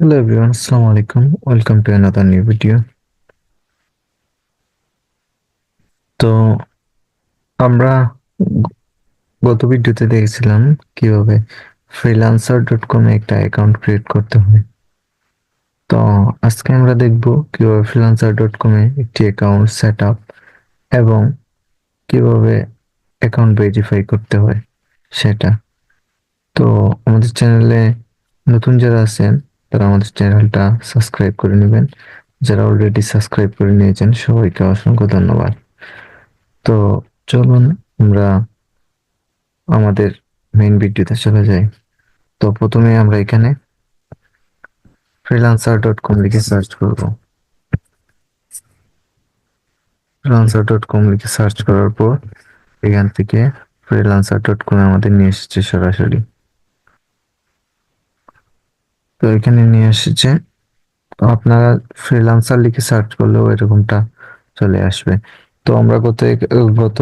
Hello everyone, Assalamu alaikum. Welcome to another new video. তো আমরা গত ভিডিওতে দেখেছিলাম কীভাবে ফ্রিল্যান্সার ডট কমে একটা অ্যাকাউন্ট ক্রিয়েট করতে হয় তো আজকে আমরা দেখব কীভাবে ফ্রিল্যান্সার ডট কমে একটি অ্যাকাউন্ট সেট আপ এবং কীভাবে অ্যাকাউন্ট ভেরিফাই করতে হয় সেটা তো আমাদের চ্যানেলে নতুন যারা আছেন তারা আমাদের চ্যানেলটা সাবস্ক্রাইব করে নেবেন। যারা অলরেডি সাবস্ক্রাইব করে নিয়েছেন, সবাইকে অসংখ্য ধন্যবাদ। তো চলুন আমরা আমাদের মেইন ভিডিওতে চলে যাই। তো প্রথমে আমরা এখানে ফ্রিলান্সার ডট কম লিখে সার্চ করব। ফ্রিল্যান্সার ডট কম লিখে সার্চ করার পর এখান থেকে ফ্রিল্যান্সার ডট কম আমাদের নিয়ে এসেছে সরাসরি। তো এখানে নিয়ে এসেছে। তো আপনারা ফ্রিলান্সার লিখে সার্চ করলেও এরকমটা চলে আসবে। তো আমরা গত গত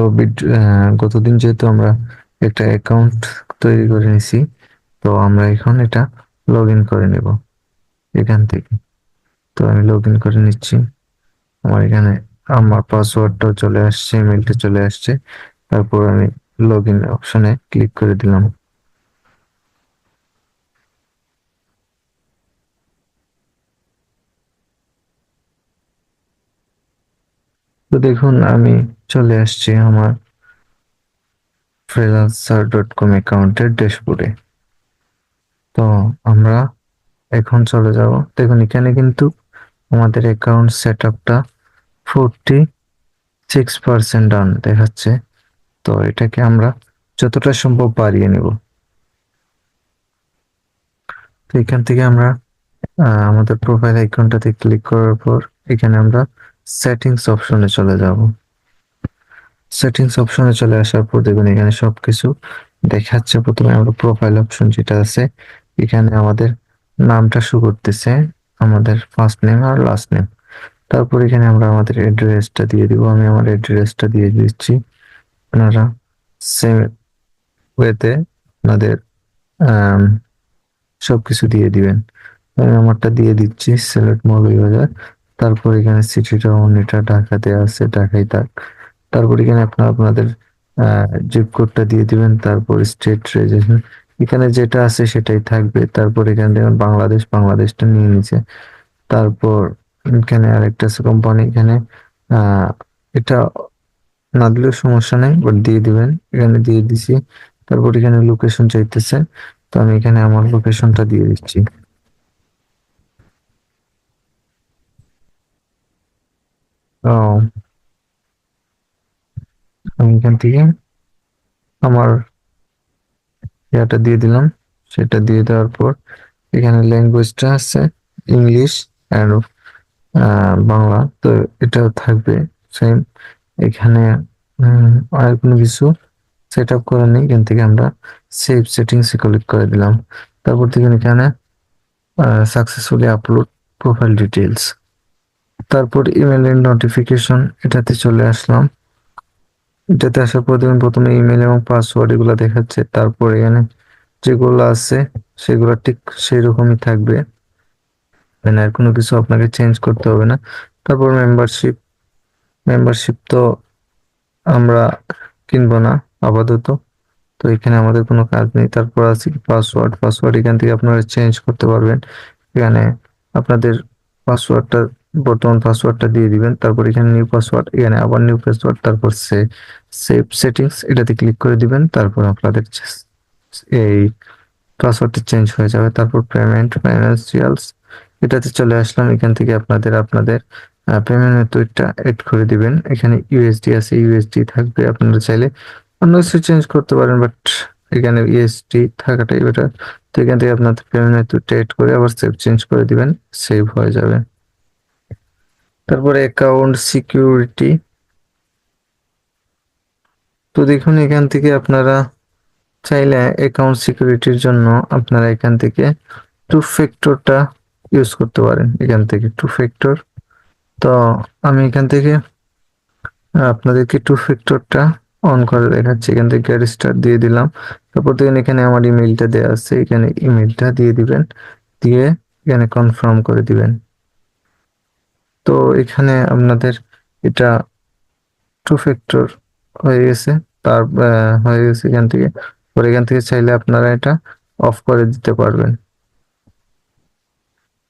গতদিন যেহেতু আমরা একটা অ্যাকাউন্ট তৈরি করে নিছি, তো আমরা এখন এটা লগ ইন করে নেব এখান থেকে। তো আমি লগ ইন করে নিচ্ছি। আমার এখানে আমার পাসওয়ার্ডটাও চলে আসছে ইমেলটা চলে আসছে। তারপর আমি লগ ইন অপশনে ক্লিক করে দিলাম। তো দেখুন, আমি চলে আসছি আমার ফ্রিল্যান্সার ডট কম অ্যাকাউন্টের ড্যাশবোর্ডে তো আমরা এখন চলে যাব। দেখুন, এখানে কিন্তু আমাদের অ্যাকাউন্ট সেট আপটা ফোরটি সিক্স পার্সেন্ট ডান দেখাচ্ছে। তো এটাকে আমরা যতটা সম্ভব বাড়িয়ে নেব। তো এখান থেকে আমরা আমাদের প্রোফাইল আইকনটাতে ক্লিক করার পর এখানে আমরা সেটিংস অপশনে চলে যাব। সেটিংস অপশনে চলে আসার পর দেখুন এখানে সবকিছু দেখাচ্ছে। প্রথমে আমরা প্রোফাইল অপশন যেটা আছে এখানে আমাদের নামটা শো করতেছে আমাদের ফার্স্ট নেম আর লাস্ট নেম তারপর এখানে আমরা আমাদের অ্যাড্রেসটা দিয়ে দিব আমি আমার অ্যাড্রেসটা দিয়ে দিচ্ছি। আপনারা সেম ওয়েতে আপনাদের আম, সবকিছু দিয়ে দিবেন। আমি আমারটা দিয়ে দিচ্ছি সিলেট মৌলভীবাজার তারপর এখানে সিটি টাউন এটা ঢাকাতে আছে, ঢাকাই থাক। তারপর এখানে আপনার, আপনাদের জিপ কোডটা দিয়ে দিবেন, তারপর স্টেট রেজিস্ট্রেশন এখানে যেটা আছে সেটাই থাকবে। তারপর এখানে দেখুন, বাংলাদেশ, বাংলাদেশটা নিয়ে নিচে তারপর এখানে আরেকটা আছে কোম্পানি এখানে এটা না দিলেও সমস্যা নেই বাট দিয়ে দিবেন। এখানে দিয়ে দিছি। তারপর এখানে লোকেশন চাইতেছে। তো আমি এখানে আমার লোকেশনটা দিয়ে দিচ্ছি। তো আমি এখান থেকে আমার ইয়াটা দিয়ে দিলাম। সেটা দিয়ে দেওয়ার পর এখানে ল্যাঙ্গুয়েজটা আছে ইংলিশ অ্যান্ড বাংলা। তো এটাও থাকবে সেম এখানে আর কোনো কিছু সেট আপ করা নেই। এখান থেকে আমরা সেভ সেটিংস ক্লিক করে দিলাম। তারপর দেখুন এখানে সাকসেসফুলি আপলোড প্রোফাইল ডিটেলস তারপর ইমেলের নোটিফিকেশন এটাতে চলে আসলাম। এটাতে আসার পর দেখুন, প্রথমে ইমেল এবং পাসওয়ার্ড এগুলো দেখাচ্ছে। তারপর এখানে যেগুলো আছে, সেগুলো ঠিক সেই রকমই থাকবে। মানে আর কোনো কিছু আপনাকে চেঞ্জ করতে হবে না। তারপর মেম্বারশিপ মেম্বারশিপ তো আমরা কিনবো না, আপাতত। তো এখানে আমাদের কোনো কাজ নেই। তারপর আছে পাসওয়ার্ড পাসওয়ার্ড এখান থেকে আপনারা চেঞ্জ করতে পারবেন। এখানে আপনাদের পাসওয়ার্ডটা বর্তমান পাসওয়ার্ডটা দিয়ে দিবেন, তারপর এখানে নিউ পাসওয়ার্ড এখানে আবার নিউ পাসওয়ার্ড তারপর সেভ সেটিংস এটাতে ক্লিক করে দিবেন, তারপর আপনাদের এই পাসওয়ার্ডটা চেঞ্জ হয়ে যাবে। তারপর পেমেন্ট ফাইন্যান্সিয়ালস এটাতে চলে আসলাম, এখান থেকে আপনাদের আপনাদের পেমেন্ট মেথডটা এড করে দিবেন। এখানে ইউএসডি আছে ইউএসডি থাকবে, আপনারা চাইলে অন্য কিছু চেঞ্জ করতে পারেন বাট এখানে ইউএসডি থাকাটাই বেটার তো এখান থেকে আপনাদের পেমেন্ট মেথডটা এড করে আবার সেভ চেঞ্জ করে দিবেন সেভ হয়ে যাবে। তারপরে অ্যাকাউন্ট সিকিউরিটি তো দেখুন, এখান থেকে আপনারা চাইলে অ্যাকাউন্ট সিকিউরিটির জন্য আপনারা এখান থেকে টু ফ্যাক্টরটা ইউজ করতে পারেন, এখান থেকে টু ফ্যাক্টর তো আমি এখান থেকে আপনাদেরকে টু ফ্যাক্টরটা অন করে দেখাচ্ছি। এখান থেকে স্টার্ট দিয়ে দিলাম। তারপর দেখুন, এখানে আমার ইমেলটা দেওয়া আছে। এখানে ইমেলটা দিয়ে দিবেন। দিয়ে এখানে কনফার্ম করে দিবেন। তো এখানে আপনাদের এটা টু ফ্যাক্টর হয়ে গেছে। তার হয়ে গেছে এখান থেকে। পরে এখান থেকে চাইলে আপনারা এটা অফ করে দিতে পারবেন।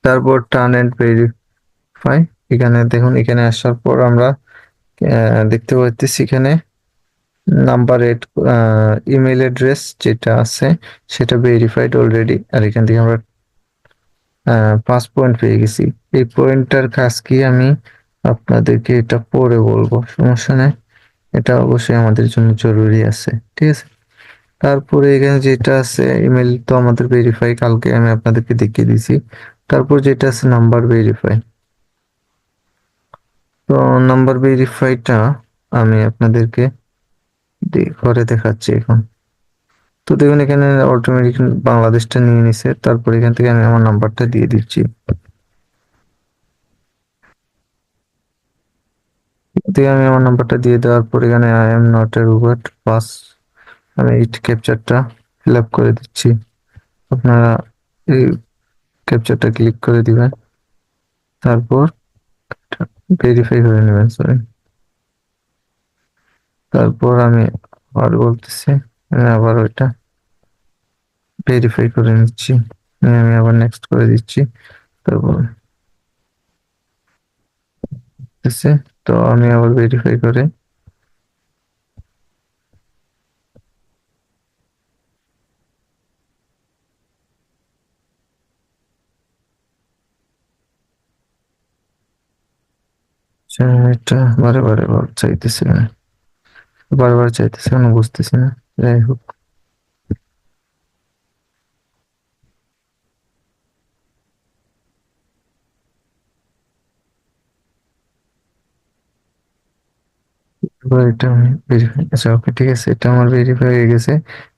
তারপর টার্ন এন্ড ভেরিফাই এখানে দেখুন, এখানে আসার পর আমরা দেখতে পাচ্ছি এখানে নাম্বার এড ইমেল অ্যাড্রেস যেটা আছে, সেটা ভেরিফাইড অলরেডি আর এখান থেকে আমরা পাঁচ পয়েন্ট পেয়ে গেছি। এই পয়েন্টটার কাজ কি আমি আপনাদেরকে এটা পরে বলব, সমস্যা নেই। এটা অবশ্যই আমাদের জন্য জরুরি আছে, ঠিক আছে? তারপরে এখানে যেটা আছে ইমেল তো আমাদের ভেরিফাই কালকে আমি আপনাদেরকে দেখিয়ে দিছি। তারপর যেটা আছে নাম্বার ভেরিফাই তো নাম্বার ভেরিফাইটা আমি আপনাদেরকে করে দেখাচ্ছি এখন। তো দেখুন, এখানে অটোমেটিক বাংলাদেশটা নিয়ে নিছে। তারপর এখান থেকে আমি আমার নাম্বারটা দিয়ে দিচ্ছি। দিয়ে আমি আমার নাম্বারটা দিয়ে দেওয়ার পর এখানে I am not a robot pass আমি ইট ক্যাপচারটা ফিল আপ করে দিচ্ছি। আপনারা এই ক্যাপচারটা ক্লিক করে দিবেন। তারপর ভেরিফাই করে নেবেন সরি তারপর আমি আর বলতেছি। আবার ওইটা ভেরিফাই করে নিচ্ছি। নিয়ে আমি আবার নেক্সট করে দিচ্ছি। তারপর তো আমি আবার ভেরিফাই করে। আচ্ছা, এটা বারে বারে বার চাইতেছে না। বারবার চাইতেছে না বুঝতেছি না। যাই হোক। এটা আমি আচ্ছা ওকে ঠিক আছে, এটা আমার ভেরিফাই হয়ে গেছে।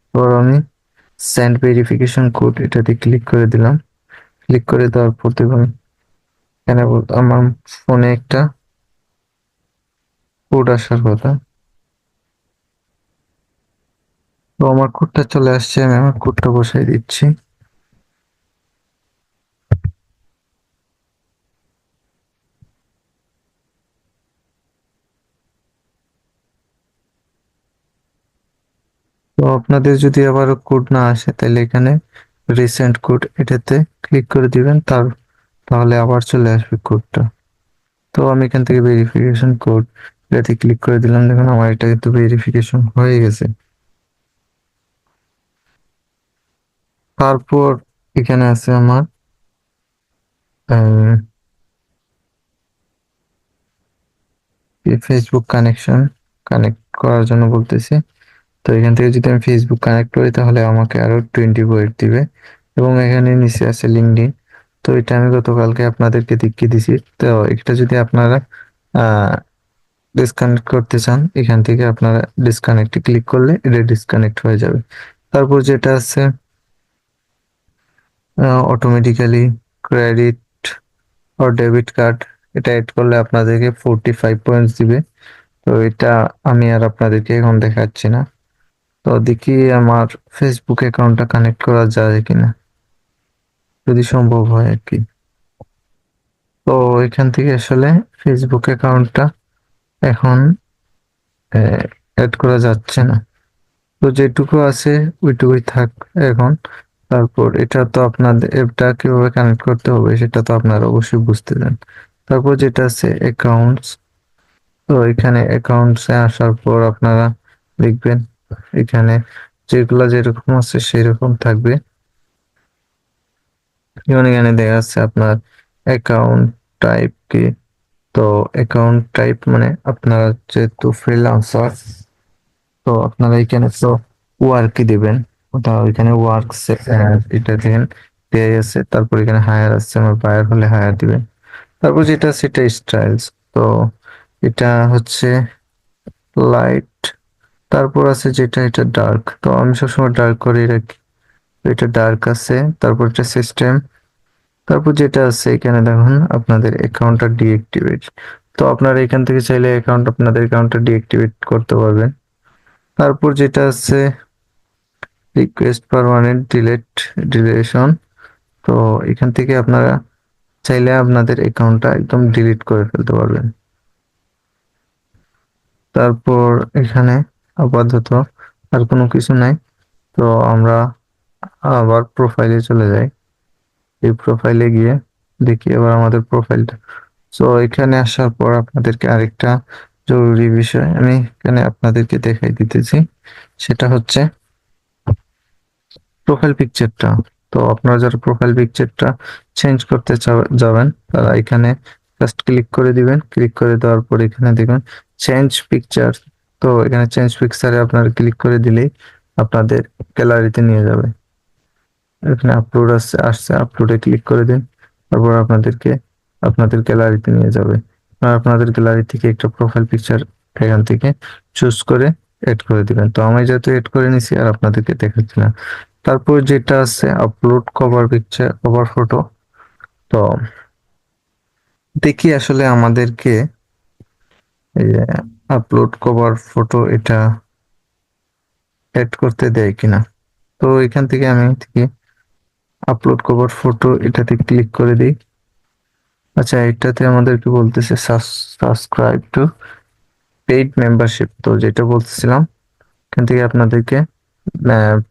এবার আমি সেন্ড ভেরিফিকেশন কোড এটাতে ক্লিক করে দিলাম। ক্লিক করে দেওয়ার পর দেখুন এখানে আমার ফোনে একটা কোড আসার কথা। তো আমার কোডটা চলে আসছে, আমি আমার কোডটা বসাই দিচ্ছি। তো আপনাদের যদি আবার কোড না আসে, তাহলে এখানে রিসেন্ট কোড এটাতে ক্লিক করে দিবেন, তার, তাহলে আবার চলে আসবে কোডটা তো আমি এখান থেকে ভেরিফিকেশন কোড এটাতে ক্লিক করে দিলাম। দেখুন, আমার এটা কিন্তু ভেরিফিকেশন হয়ে গেছে। তারপর এখানে আছে আমার ফেসবুক কানেকশন কানেক্ট করার জন্য বলতেছি। তো এখান থেকে যদি আমি ফেসবুক কানেক্ট করি, তাহলে আমাকে আরও টোয়েন্টি পয়েন্ট দিবে। এবং এখানে নিচে আছে লিঙ্কডিন তো এটা আমি গতকালকে আপনাদেরকে দেখিয়ে দিছি। তো এটা যদি আপনারা ডিসকানেক্ট করতে চান, এখান থেকে আপনারা ডিসকানেক্টে ক্লিক করলে এটা ডিসকানেক্ট হয়ে যাবে। তারপর যেটা আছে অটোমেটিক্যালি ক্রেডিট ও ডেবিট কার্ড এটা এড করলে আপনাদেরকে ফোরটি ফাইভ পয়েন্টস দিবে। তো এটা আমি আর আপনাদেরকে এখন দেখাচ্ছি না। তো দেখি আমার ফেসবুক অ্যাকাউন্টটা কানেক্ট করা যায় কিনা। যদি সম্ভব হয় আর কি। তো এখান থেকে আসলে ফেসবুক অ্যাকাউন্টটা এখন অ্যাড করা যাচ্ছে না। তো যেটুকু আছে ওইটুকুই থাক এখন। তারপর এটা তো আপনাদের, এটা কীভাবে কানেক্ট করতে হবে সেটা তো আপনারা অবশ্যই বুঝতে দেন তারপর যেটা আছে অ্যাকাউন্টস তো এখানে অ্যাকাউন্টসে আসার পর আপনারা দেখবেন এখানে যেগুলা যেরকম আছে সেরকম থাকবে। যেমন এখানে দেখা যাচ্ছে আপনার অ্যাকাউন্ট টাইপ কি, তো অ্যাকাউন্ট টাইপ মানে আপনারা যেহেতু ফ্রিল্যান্সার তো আপনারা এখানে তো ওয়ার্কই দিবেন। ওটা এখানে ওয়ার্ক এটা দেখেন পেয়ে আছে তারপর এখানে হায়ার আসছে আমার বায়ার হলে হায়ার দিবেন। তারপর যেটা সেটা স্টাইলস তো এটা হচ্ছে লাইট তারপর আছে যেটা এটা ডার্ক তো আমি সবসময় ডার্ক করে রাখি। এটা ডার্ক আছে তারপর এটা সিস্টেম তারপর যেটা আছে এখানে দেখুন আপনাদের অ্যাকাউন্টটা ডিএক্টিভেট তো আপনারা এখান থেকে চাইলে অ্যাকাউন্ট আপনাদের অ্যাকাউন্টটা ডিএক্টিভেট করতে পারবেন। তারপর যেটা আছে রিকোয়েস্ট পারমানেন্ট ডিলেট ডিলেশন তো এখান থেকে আপনারা চাইলে আপনাদের অ্যাকাউন্টটা একদম ডিলিট করে ফেলতে পারবেন। তারপর এখানে আপাতত আর কোনো কিছু নাই। তো আমরা আবার প্রোফাইলে চলে যাই। এই প্রোফাইলে গিয়ে দেখি এবার আমাদের প্রোফাইলটা সো এখানে আসার পর আপনাদেরকে আরেকটা জরুরি বিষয় আমি এখানে আপনাদেরকে দেখাই দিতেছি। সেটা হচ্ছে প্রোফাইল পিকচারটা তো আপনারা যারা প্রোফাইল পিকচারটা চেঞ্জ করতে যাবেন, তারা এখানে জাস্ট ক্লিক করে দিবেন। ক্লিক করে দেওয়ার পর এখানে দেখবেন চেঞ্জ পিকচার তো এখানে চেঞ্জ পিকচারে আপনারা ক্লিক করে দিলেই আপনাদের গ্যালারিতে নিয়ে যাবে। এখানে আপলোড আসছে আসছে আপলোডে ক্লিক করে দিন। তারপর আপনাদেরকে, আপনাদের গ্যালারিতে নিয়ে যাবে। আপনাদের গ্যালারি থেকে একটা প্রোফাইল পিকচার এখান থেকে চুজ করে এড করে দিবেন। তো আমি যেহেতু এড করে নিছি আর আপনাদেরকে দেখাচ্ছি না। তারপর যেটা আছে upload cover picture cover photo তো দেখি আসলে আমাদেরকে আপলোড কভার ফটো এটা এড করতে দেয় কিনা। তো এখান থেকে আমি থেকে আপলোড কভার ফটো এটাতে ক্লিক করে দিই। আচ্ছা এটাতে আমাদেরকে বলতেছে সাবস্ক্রাইব টু পেইড মেম্বারশিপ তো যেটা বলতেছিলাম, এখান থেকে আপনাদেরকে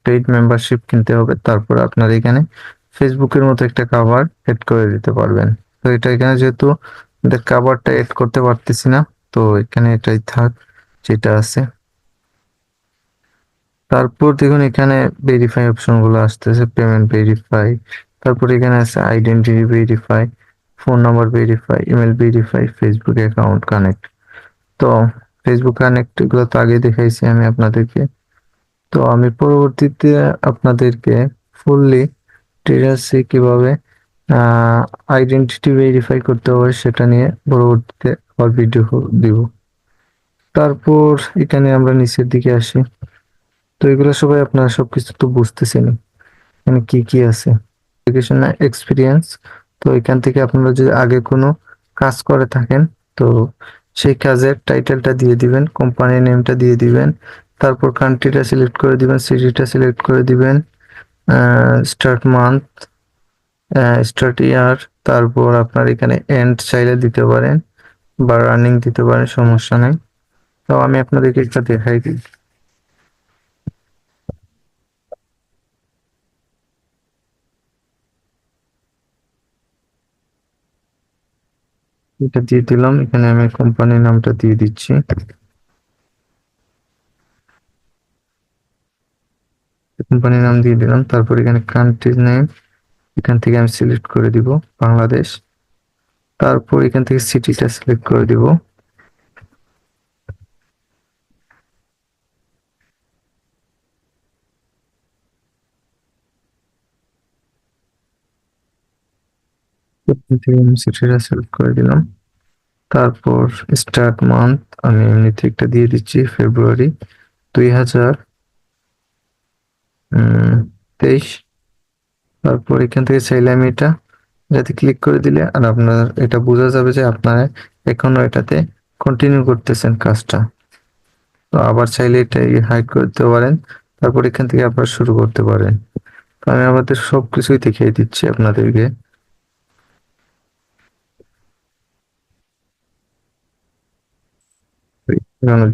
পেইড মেম্বারশিপ কিনতে হবে। তারপর আপনার এখানে ফেসবুকের মতো একটা কাভার এড করে দিতে পারবেন। তো এটা এখানে যেহেতু কাভারটা এড করতে পারতেছি না, তো এখানে এটাই থাক, যেটা আছে। তারপর দেখুন এখানে ভেরিফাই অপশনগুলো আসতেছে পেমেন্ট ভেরিফাই তারপর এখানে আছে identity verify phone number verify email verify Facebook account connect তো ফেসবুক কানেক্ট এগুলো তো আগে দেখাইছি আমি আপনাদেরকে। তো আমি পরবর্তীতে আপনাদেরকে ফুললি ডিটেলসে কীভাবে আইডেন্টিটি ভেরিফাই করতে হবে সেটা নিয়ে পরবর্তীতে আবার ভিডিও দিব। তারপর এখানে আমরা নিচের দিকে আসি। তো এগুলো সবাই আপনারা সবকিছু তো বুঝতেছেন এখানে কি কি আছে? এডুকেশন এক্সপিরিয়েন্স তো এখান থেকে আপনারা যদি আগে কোনো কাজ করে থাকেন, তো সেই কাজের টাইটেলটা দিয়ে দিবেন কোম্পানির নেমটা দিয়ে দিবেন। তারপর কান্ট্রিটা সিলেক্ট করে দিবেন সিটিটা সিলেক্ট করে দিবেন স্টার্ট মান্থ স্টার্ট ইয়ার তারপর আপনার এখানে এন্ড চাইলে দিতে পারেন বা রানিং দিতে পারেন, সমস্যা নেই। তো আমি আপনাদেরকে একটা দেখাই দিই। এটা দিয়ে দিলাম, এখানে আমি কোম্পানির নামটা দিয়ে দিচ্ছি। কোম্পানির নাম দিয়ে দিলাম। তারপর এখানে কান্ট্রির নেম এখান থেকে আমি সিলেক্ট করে দিব বাংলাদেশ। তারপর এখান থেকে সিটিটা সিলেক্ট করে দিব। সিটিটা সিলেক্ট করে দিলাম। তারপর স্টার্ট মান্থ আমি এমনিতে একটা দিয়ে দিচ্ছি ফেব্রুয়ারি দুই হাজার তেইশ। তারপর এখান থেকে চাইলে আমি এটা যাতে ক্লিক করে দিলে আর আপনার এটা বোঝা যাবে যে আপনারা এখনও এটাতে কন্টিনিউ করতেছেন কাজটা। তো আবার চাইলে এটা হাইড করতে পারেন, তারপর এখান থেকে আবার শুরু করতে পারেন। তো আমি আমাদের সবকিছুই দেখিয়ে দিচ্ছি আপনাদেরকে।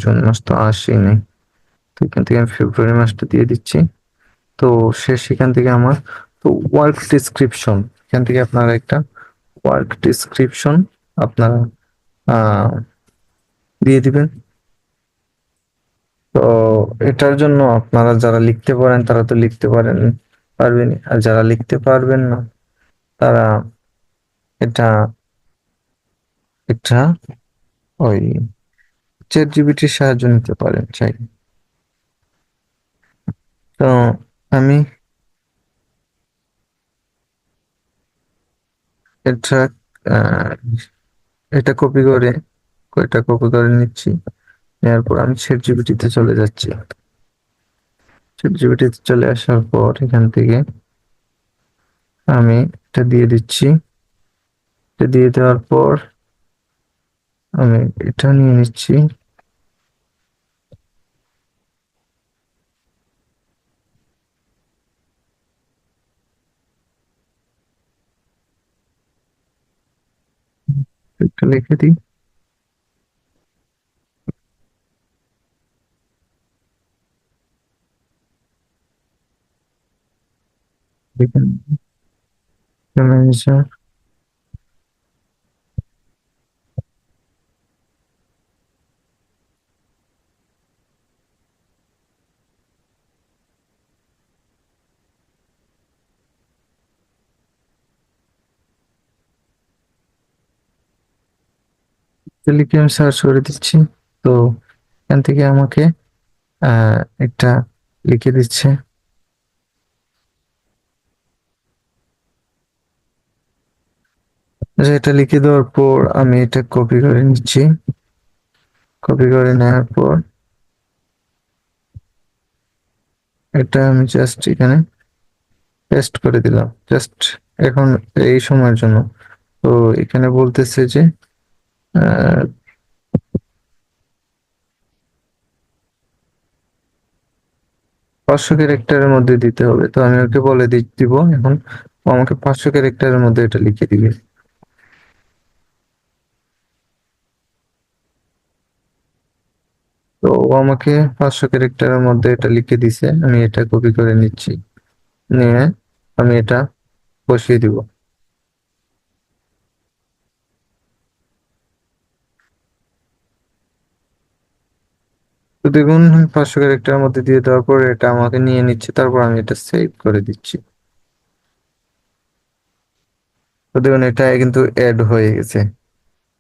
জুন মাস তো আসেনি তো এখান থেকে আমি ফেব্রুয়ারি মাসটা দিয়ে দিচ্ছি। তো সে সেখান থেকে আমার, তো ওয়ার্ক ডিসক্রিপশন এখান থেকে আপনারা একটা ওয়ার্ক ডিসক্রিপশন আপনারা দিয়ে দিবেন। তো এটার জন্য আপনারা যারা লিখতে পারেন, তারা তো লিখতে পারেন, পারবেন। আর যারা লিখতে পারবেন না, তারা এটা এটা ওই চ্যাট জিবিটির সাহায্য নিতে পারেন, চাই। তো আমি এটা এটা কপি করে এটা কপি করে নিচ্ছি? নেওয়ার পর আমি চ্যাট জিবিটিতে চলে যাচ্ছি। চ্যাট জিবিটিতে চলে আসার পর এখান থেকে আমি এটা দিয়ে দিচ্ছি। এটা দিয়ে দেওয়ার পর আমি এটা নিয়ে নিচ্ছি। একটু লিখে দিই। ম্যানেজার আমি সার্চ করে দিচ্ছি। তো এখান থেকে আমাকে একটা লিখে দিচ্ছে। আচ্ছা, এটা লিখে দেওয়ার পর আমি এটা কপি করে নিচ্ছি। কপি করে নেওয়ার পর এটা আমি জাস্ট এখানে পেস্ট করে দিলাম। জাস্ট এখন এই সময়ের জন্য। তো এখানে বলতেছে যে পাঁচশো ক্যারেক্টারের মধ্যে দিতে হবে। তো আমি ওকে বলে দিব এখন। আমাকে পাঁচশো ক্যারেক্টারের মধ্যে এটা লিখে দিবে। তো ও আমাকে পাঁচশো ক্যারেক্টারের মধ্যে এটা লিখে দিছে। আমি এটা কপি করে নিচ্ছি। নিয়ে আমি এটা বসিয়ে দিব। দেখুন পাঁচশো ক্যারেক্টারের মধ্যে দিয়ে দেওয়ার পর এটা আমাকে নিয়ে নিচ্ছে, তারপর আমি এটা সেভ করে দিচ্ছি। তো দেখুন এটা কিন্তু অ্যাড হয়ে গেছে।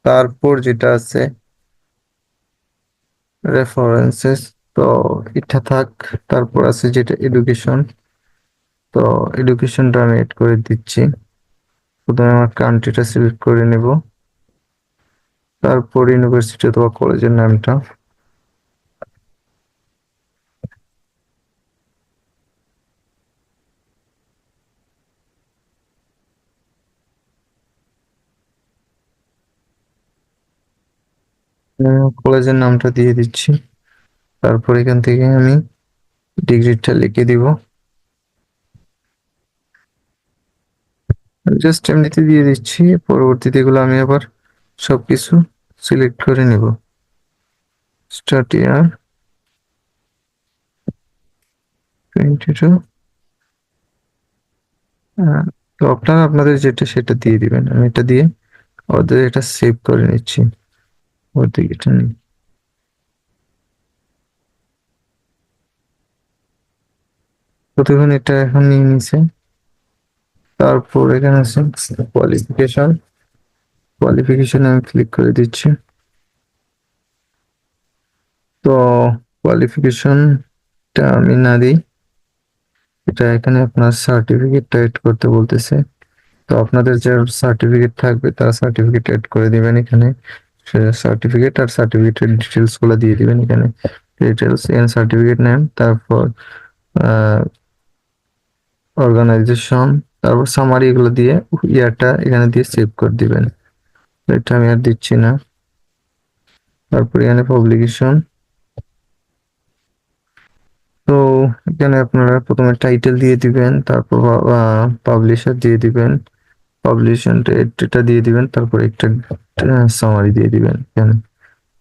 তারপর যেটা আছে রেফারেন্সেস তো এটা থাক, তারপর আছে যেটা এডুকেশন তো এডুকেশনটা আমি এড করে দিচ্ছি। প্রথমে আমার কান্ট্রিটা সিলেক্ট করে নেব। তারপর ইউনিভার্সিটি অথবা কলেজের নামটা। কলেজের নামটা দিয়ে দিচ্ছি। তারপর এখান থেকে আমি ডিগ্রিটা লিখে দিব। জাস্ট এমনিতে দিয়ে দিচ্ছি, পরবর্তীতে এগুলো আমি আবার সবকিছু সিলেক্ট করে নেব। স্টার্ট ইয়ার তো আপনারা আপনাদের যেটা সেটা দিয়ে দিবেন। আমি এটা দিয়ে ওদের এটা সেভ করে নিচ্ছি। ওর দিকে এটা নেই তো দেখুন এটা এখন নিয়ে নিছে। তারপর এখানে আছে কোয়ালিফিকেশন কোয়ালিফিকেশনে আমি ক্লিক করে দিচ্ছি। তো কোয়ালিফিকেশনটা আমি না দিই। এটা এখানে আপনার সার্টিফিকেটটা এড করতে বলতেছে। তো আপনাদের যে সার্টিফিকেট থাকবে, তারা সার্টিফিকেট এড করে দিবেন এখানে। সার্টিফিকেট আর সার্টিফিকেটের ডিটেলসগুলো দিয়ে দিবেন এখানে। ডিটেলস এন্ড সার্টিফিকেট নেম তারপর অর্গানাইজেশন তারপর সামারি এগুলো দিয়ে ইয়ারটা এখানে দিয়ে সেভ করে দিবেন। এটা আমি আর দিচ্ছি না। তারপর এখানে পাবলিকেশন তো এখানে আপনারা প্রথমে টাইটেল দিয়ে দিবেন, তারপর পাবলিশার দিয়ে দিবেন। পাবলিশন এটা দিয়ে দিবেন, তারপর একটা সামারি দিয়ে দিবেন, এখানে।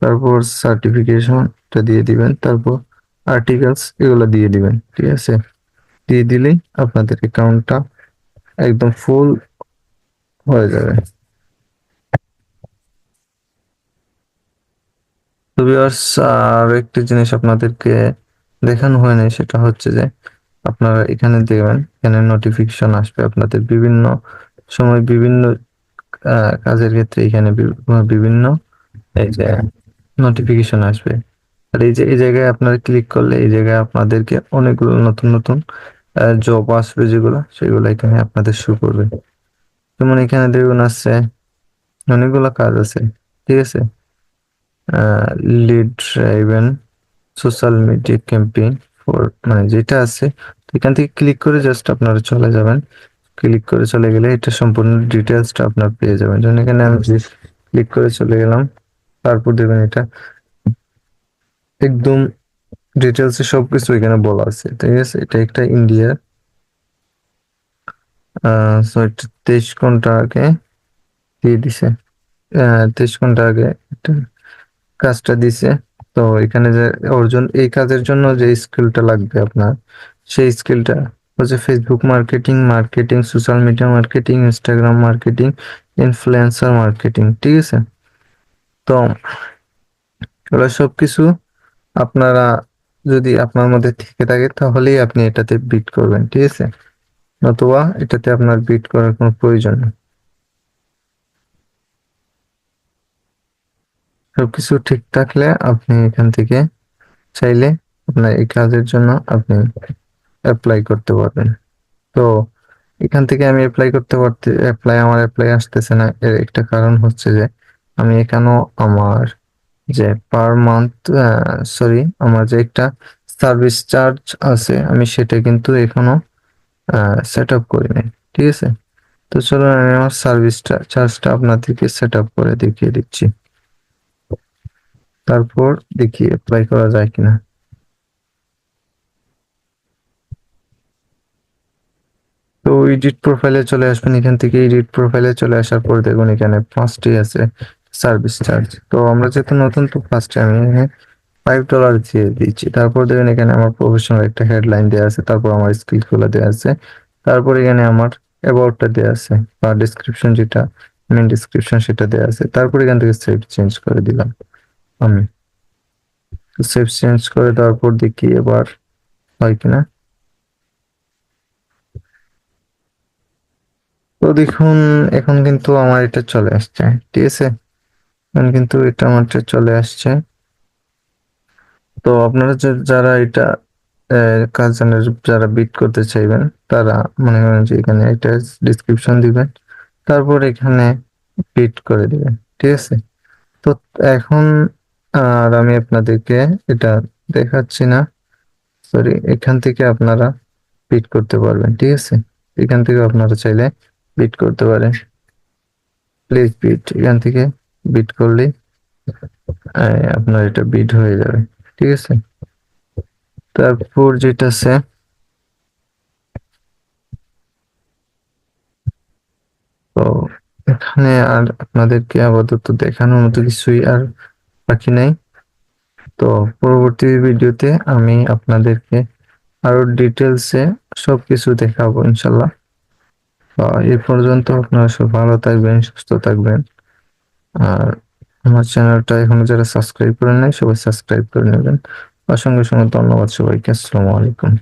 তারপর সার্টিফিকেশনটা দিয়ে দিবেন, তারপর আর্টিকেলস এগুলো দিয়ে দিবেন, ঠিক আছে? দিয়ে দিলেই আপনাদের অ্যাকাউন্টটা একদম ফুল হয়ে যাবে। আর একটি জিনিস আপনাদেরকে দেখানো হয়নি সেটা হচ্ছে যে আপনারা এখানে দেখবেন, এখানে নোটিফিকেশন আসবে, আপনাদের বিভিন্ন সময় বিভিন্ন কাজের ক্ষেত্রে এখানে বিভিন্ন এই যে নোটিফিকেশন আসবে। আর এই যে, এই জায়গায় আপনারা ক্লিক করলে এই জায়গায় আপনাদেরকে অনেকগুলো নতুন নতুন জব আসবে যেগুলো, সেগুলো এখানে আপনাদের শো করবে। যেমন এখানে দেখুন আছে অনেকগুলো কাজ আছে, ঠিক আছে? Lead driven social media campaign for মানে যেটা আছে এখান থেকে ক্লিক করে জাস্ট আপনারা চলে যাবেন। ক্লিক করে চলে গেলে এটা সম্পূর্ণ ডিটেলসটা আপনার পেয়ে যাবেন। যেমন এখানে আমি ক্লিক করে চলে গেলাম, তারপর দেখবেন এটা একদম ডিটেলস সবকিছু এখানে বলা আছে, ঠিক আছে? এটা একটা ইন্ডিয়া তেইশ ঘণ্টা আগে দিয়ে দিছে। তেইশ ঘণ্টা আগে কাজটা দিছে। তো এখানে যে অর্জন, এই কাজের জন্য যে স্কিলটা লাগবে আপনার, সেই স্কিলটা হচ্ছে Facebook marketing marketing social media marketing Instagram marketing influencer marketing ঠিক আছে? তো এগুলো সবকিছু আপনারা যদি আপনার মধ্যে থেকে থাকে তাহলেই আপনি এটাতে বিট করবেন, ঠিক আছে? নতুবা এটাতে আপনার বিট করার কোনো প্রয়োজন নেই। সবকিছু ঠিক থাকলে আপনি এখান থেকে চাইলে আপনার এই কাজের জন্য আপনি অ্যাপ্লাই করতে পারবেন। তো এখান থেকে আমি অ্যাপ্লাই করতে পারতে অ্যাপ্লাই আমার অ্যাপ্লাই আসতেছে না। এর একটা কারণ হচ্ছে যে, আমি এখানেও আমার যে পার মান্থ সরি আমার যে একটা সার্ভিস চার্জ আছে, আমি সেটা কিন্তু এখনও সেট আপ করি নাই। ঠিক আছে? তো চলুন, আমি আমার সার্ভিসটা চার্জটা আপনাদেরকে সেট আপ করে দেখিয়ে দিচ্ছি। তারপর দেখি অ্যাপ্লাই করা যায় কিনা। তো এডিট প্রোফাইলে চলে আসবেন, এখান থেকে এডিট প্রোফাইলে চলে আসার পর দেখুন এখানে পাঁচটি আছে সার্ভিস চার্জ তো আমরা যেহেতু নতুন, তো ফার্স্টে আমি এখানে ফাইভ ডলার দিয়ে দিচ্ছি। তারপর দেখেন এখানে আমার প্রফেশনাল একটা হেডলাইন দেওয়া আছে, তারপর আমার স্কিলগুলো দেওয়া আছে, তারপর এখানে আমার অ্যাবাউটটা দেওয়া আছে, বা ডিসক্রিপশন যেটা মেন ডিসক্রিপশন সেটা দেওয়া আছে। তারপর এখান থেকে সেভ চেঞ্জ করে দিলাম আমি। সেভ চেঞ্জ করে দেওয়ার পর দেখি এবার হয় কিনা। তো দেখুন, এখন কিন্তু আমার এটা চলে আসছে, ঠিক আছে? এখন কিন্তু এটা আমার চলে আসছে। তো আপনারা যারা এটা কাজ যারা বিট করতে চাইবেন, তারা মনে করেন যে এখানে এটা ডিসক্রিপশন দিবেন, তারপর এখানে বিট করে দিবেন, ঠিক আছে? তো এখন, আর আমি আপনাদেরকে এটা দেখাচ্ছি না সরি এখান থেকে আপনারা বিট করতে পারবেন, ঠিক আছে? এখান থেকে আপনারা চাইলে বিট করতে পারেন প্লিজ বিট এখান থেকে বিট করলেই আপনার এটা বিট হয়ে যাবে। ঠিক আছে? তারপর যেটা আছে, তো এখানে আর আপনাদেরকে আপাতত দেখানোর মতো কিছুই আর বাকি নাই। তো পরবর্তী ভিডিওতে আমি আপনাদেরকে আরও ডিটেলসে সবকিছু দেখাবো, ইনশাল্লাহ। এ পর্যন্ত আপনারা সব ভালো থাকবেন, সুস্থ থাকবেন। আর আমার চ্যানেলটা এখনও যারা সাবস্ক্রাইব করেন নাই, সবাই সাবস্ক্রাইব করে নেবেন। অসংখ্য সঙ্গে ধন্যবাদ সবাইকে। আসসালামু আলাইকুম।